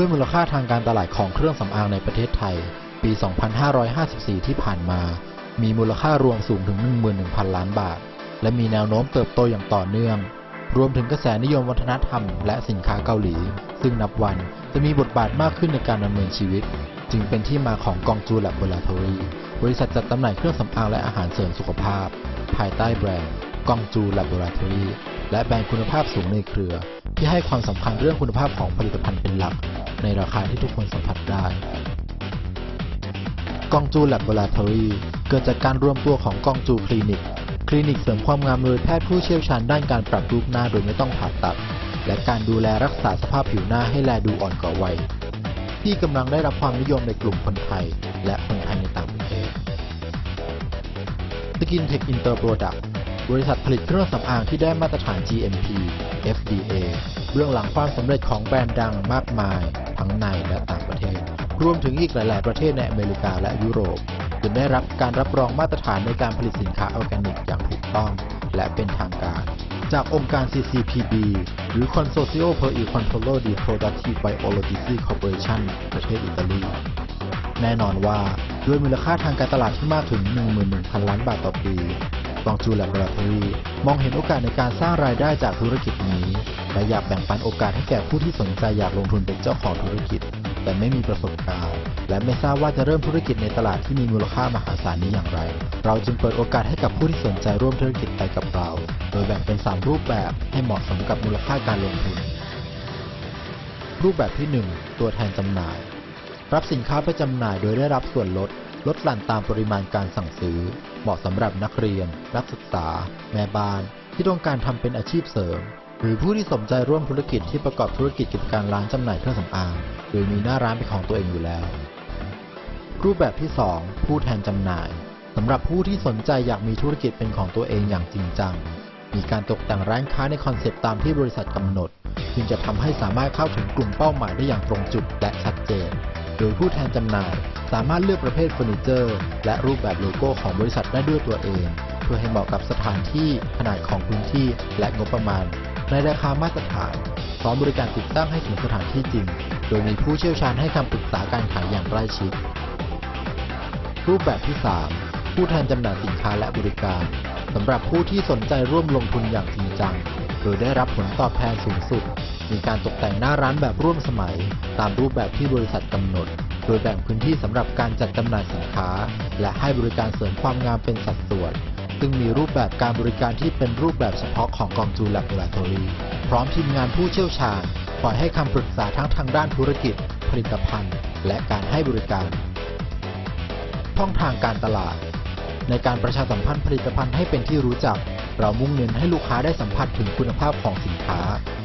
ด้วยมูลค่าทางการตลาดของเครื่องสำอางในประเทศไทย ปี 2554 ที่ผ่านมา มีมูลค่ารวมสูงถึง 11,000 ล้านบาท และมีแนวโน้มเติบโตอย่างต่อเนื่อง รวมถึงกระแสนิยมวัฒนธรรมและสินค้าเกาหลี ซึ่งนับวันจะมีบทบาทมากขึ้นในการดำเนินชีวิต จึงเป็นที่มาของกองจูแลบ o ล a ทอรีบริษัทจัดจำหน่ายเครื่องสำอางและอาหารเสริมสุขภาพ ภายใต้แบรนด์กองจูแลบ o ล a ทอรี และแบรนด์คุณภาพสูงในเครือ ที่ให้ความสำคัญเรื่องคุณภาพของผลิตภัณฑ์เป็นหลัก ในราคาที่ทุกคนสัมผัสได้ กองจูแลบ o ล a ทอรีเกิดจากการรวมตัวของกองจูคลินิก คลินิกเสริมความงามโดยแพทย์ผู้เชี่ยวชาญด้านการปรับรูปหน้าโดยไม่ต้องผ่าตัด และการดูแลรักษาสภาพผิวหน้าให้แลดูอ่อนกว่าวัยที่กำลังได้รับความนิยมในกลุ่มคนไทย และคนไทยในต่างประเทศ Skin Tech Inter Product บริษัทผลิตเครื่องสำอางที่ได้มาตรฐาน GMP FDA เบื้องหลังความสำเร็จของแบรนด์ดังมากมาย ทั้งในและต่างประเทศ รวมถึงอีกหลาย ๆ ประเทศในอเมริกาและยุโรปจนได้รับการรับรองมาตรฐานในการผลิตสินค้าออร์แกนิกอย่างถูกต้อง และเป็นทางการ จากองค์การ CCPB หรือ Consorzio per il Controllo di Prodotti Biologici Corporation ประเทศอิตาลี แน่นอนว่าด้วยมูลค่าทางการตลาดที่มากถึง 11,000 ล้านบาทต่อปี กองจูแลบ o ราทอรีมองเห็นโอกาสในการสร้างรายได้จากธุรกิจนี้ และอยากแบ่งปันโอกาสให้แก่ผู้ที่สนใจอยากลงทุนเป็นเจ้าของธุรกิจ แต่ไม่มีประสบการณ์ และไม่ทราบว่าจะเริ่มธุรกิจในตลาดที่มีมูลค่ามหาศาลนี้อย่างไร เราจึงเปิดโอกาสให้กับผู้ที่สนใจร่วมธุรกิจไปกับเรา โดยแบ่งเป็น 3 รูปแบบให้เหมาะสมกับมูลค่าการลงทุน รูปแบบที่ 1 ตัวแทนจำหน่าย รับสินค้าไปจำหน่ายโดยได้รับส่วนลด ลดหลั่นตามปริมาณการสั่งซื้อ เหมาะสำหรับนักเรียน นักศึกษา แม่บ้าน ที่ต้องการทำเป็นอาชีพเสริม หรือผู้ที่สนใจร่วมธุรกิจที่ประกอบธุรกิจกิจการร้านจำหน่ายเครื่องสำอางโดยมีหน้าร้านเป็นของตัวเองอยู่แล้ว รูปแบบที่ 2 ผู้แทนจำหน่ายสำหรับผู้ที่สนใจอยากมีธุรกิจเป็นของตัวเองอย่างจริงจัง มีการตกแต่งร้านค้าในคอนเซปต์ตามที่บริษัทกำหนด จึงจะทำให้สามารถเข้าถึงกลุ่มเป้าหมายได้อย่างตรงจุดและชัดเจน โดยผู้แทนจำหน่าย สามารถเลือกประเภทเฟอร์นิเจอร์ และรูปแบบโลโก้ของบริษัทได้ด้วยตัวเอง เพื่อให้เหมาะกับสถานที่ขนาดของพื้นที่และงบประมาณ ในราคามาตรฐานพร้อมบริการติดตั้งให้ถึงสถานที่จริง โดยมีผู้เชี่ยวชาญให้คำปรึกษาการขายอย่างใกล้ชิด รูปแบบที่ 3 ผู้แทนจำหน่ายสินค้าและบริการสำหรับผู้ที่สนใจร่วมลงทุนอย่างจริงจัง โดยได้รับผลตอบแทนสูงสุด มีการตกแต่งหน้าร้านแบบร่วมสมัย ตามรูปแบบที่บริษัทกำหนด โดยแบ่งพื้นที่สำหรับการจัดจำหน่ายสินค้า และให้บริการเสริมความงามเป็นสัดส่วน ซึ่งมีรูปแบบการบริการที่เป็นรูปแบบเฉพาะของกองจูแลบล a ทอรี่พร้อมทีมงานผู้เชี่ยวชาญคอยให้คำปรึกษาทั้งทางด้านธุรกิจ ผลิตภัณฑ์ และการให้บริการ ช่องทางการตลาด ในการประชาสัมพันธ์ผลิตภัณฑ์ให้เป็นที่รู้จัก เรามุ่งเน้นให้ลูกค้าได้สัมผัสถึงคุณภาพของสินค้า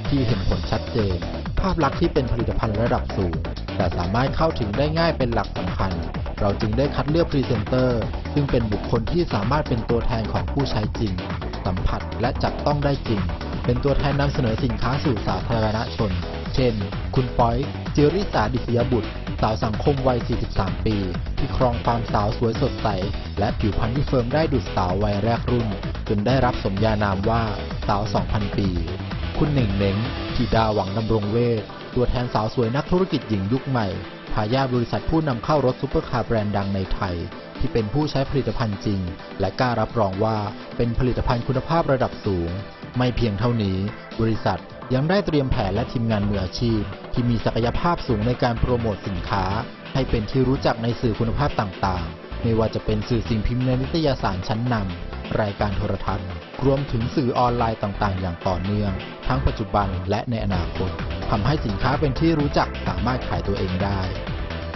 ที่เห็นผลชัดเจน ภาพลักษณ์ที่เป็นผลิตภัณฑ์ระดับสูง แต่สามารถเข้าถึงได้ง่ายเป็นหลักสำคัญ เราจึงได้คัดเลือกพรีเซนเตอร์ ซึ่งเป็นบุคคลที่สามารถเป็นตัวแทนของผู้ใช้จริง สัมผัสและจับต้องได้จริง เป็นตัวแทนนำเสนอสินค้าสู่สาธารณชน เช่น คุณปอยจิริสาดิษยบุตรสาวสังคมวัย 43 ปี ที่ครองความสาวสวยสดใส และผิวพรรณที่เฟิร์มได้ดุจสาววัยแรกรุ่น จนได้รับสมญานามว่า สาว 2,000 ปี คุณเหน่งเหน่งธิดาหวังดำรงเวทตัวแทนสาวสวยนักธุรกิจหญิงยุคใหม่ทายาทบริษัทผู้นำเข้ารถซุปเปอร์คาร์แบรนด์ดังในไทย ที่เป็นผู้ใช้ผลิตภัณฑ์จริง และกล้ารับรองว่าเป็นผลิตภัณฑ์คุณภาพระดับสูง ไม่เพียงเท่านี้ บริษัทยังได้เตรียมแผนและทีมงานมืออาชีพ ที่มีศักยภาพสูงในการโปรโมทสินค้า ให้เป็นที่รู้จักในสื่อคุณภาพต่างๆ ไม่ว่าจะเป็นสื่อสิ่งพิมพ์ในนิตยสารชั้นนำ รายการโทรทัศน์ รวมถึงสื่อออนไลน์ต่างๆ อย่างต่อเนื่อง ทั้งปัจจุบันและในอนาคตทำให้สินค้าเป็นที่รู้จักสามารถขายตัวเองได้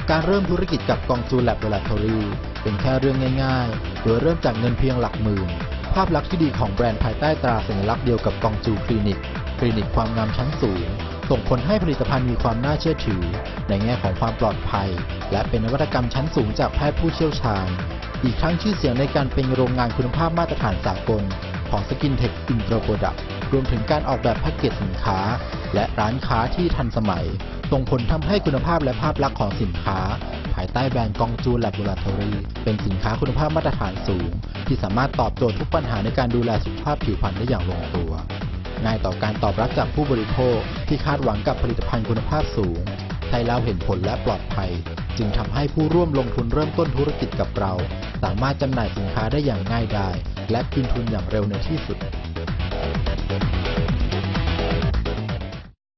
การเริ่มธุรกิจกับกองจูแลบ o ล a ทอรี่เป็นแค่เรื่องง่ายๆ โดยเริ่มจากเงินเพียงหลักหมื่น ภาพลักษณ์ที่ดีของแบรนด์ภายใต้ตราสัญลักษณ์เดียวกับกองจูคลินิก คลินิกความงามชั้นสูงส่งผลให้ผลิตภัณฑ์มีความน่าเชื่อถือ ในแง่ของความปลอดภัย และเป็นนวัตกรรมชั้นสูงจากแพทย์ผู้เชี่ยวชาญ อีกทั้งชื่อเสียงในการเป็นโรงงานคุณภาพมาตรฐานสากล ของสกินเทคอินโตรโปรดักรวมถึงการออกแบบแพ็กเกจสินค้า และร้านค้าที่ทันสมัย ส่งผลทำให้คุณภาพและภาพลักษณ์ของสินค้า ภายใต้แบรนด์กองจูแลบ o ล a ทอรีเป็นสินค้าคุณภาพมาตรฐานสูง ที่สามารถตอบโจทย์ทุกปัญหาในการดูแลสุขภาพผิวพรรณได้อย่างลงตัวง่ายต่อการตอบรับจากผู้บริโภคที่คาดหวังกับผลิตภัณฑ์คุณภาพสูงใช้แล้วเห็นผลและปลอดภัย จึงทำให้ผู้ร่วมลงทุนเริ่มต้นธุรกิจกับเรา สามารถจำหน่ายสินค้าได้อย่างง่ายดาย และคืนทุนอย่างเร็วในที่สุด